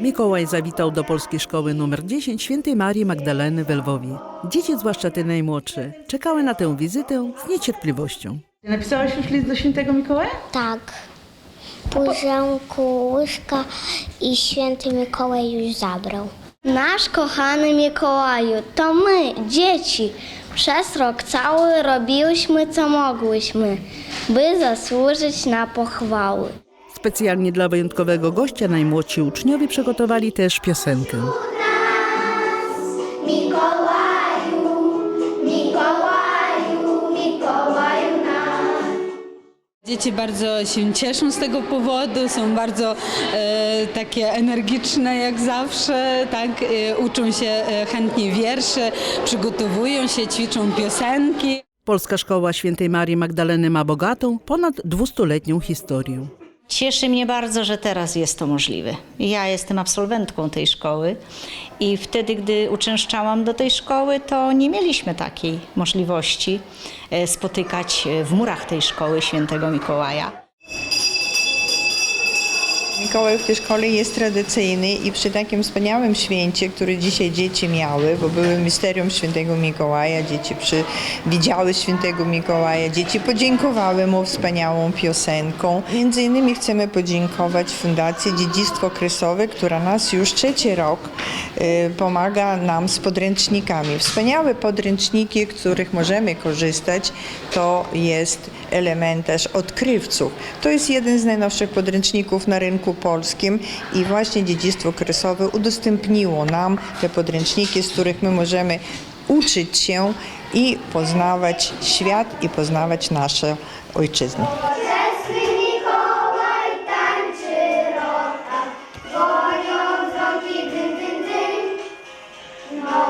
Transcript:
Mikołaj zawitał do polskiej szkoły nr 10 świętej Marii Magdaleny w Lwowie. Dzieci, zwłaszcza te najmłodsze, czekały na tę wizytę z niecierpliwością. Napisałaś już list do świętego Mikołaja? Tak. Puzełku, łyżka i święty Mikołaj już zabrał. Nasz kochany Mikołaju, to my, dzieci, przez rok cały robiłyśmy co mogłyśmy, by zasłużyć na pochwały. Specjalnie dla wyjątkowego gościa najmłodsi uczniowie przygotowali też piosenkę. Dzieci bardzo się cieszą z tego powodu, są bardzo e, takie energiczne jak zawsze, tak, e, uczą się e, chętnie wiersze, przygotowują się, ćwiczą piosenki. Polska Szkoła Świętej Marii Magdaleny ma bogatą, ponad 200-letnią historię. Cieszy mnie bardzo, że teraz jest to możliwe. Ja jestem absolwentką tej szkoły i wtedy, gdy uczęszczałam do tej szkoły, to nie mieliśmy takiej możliwości e, spotykać e, w murach tej szkoły świętego Mikołaja. Mikołaj w tej szkole jest tradycyjny i przy takim wspaniałym święcie, który dzisiaj dzieci miały, bo były misterium świętego Mikołaja, dzieci przy, widziały świętego Mikołaja, dzieci podziękowały mu wspaniałą piosenką. Między innymi chcemy podziękować Fundacji Dziedzictwo Kresowe, która nas już trzeci rok y, pomaga nam z podręcznikami. Wspaniałe podręczniki, których możemy korzystać, to jest element też odkrywców. To jest jeden z najnowszych podręczników na rynku polskim i właśnie dziedzictwo kresowe udostępniło nam te podręczniki, z których my możemy uczyć się i poznawać świat i poznawać naszą ojczyznę. No.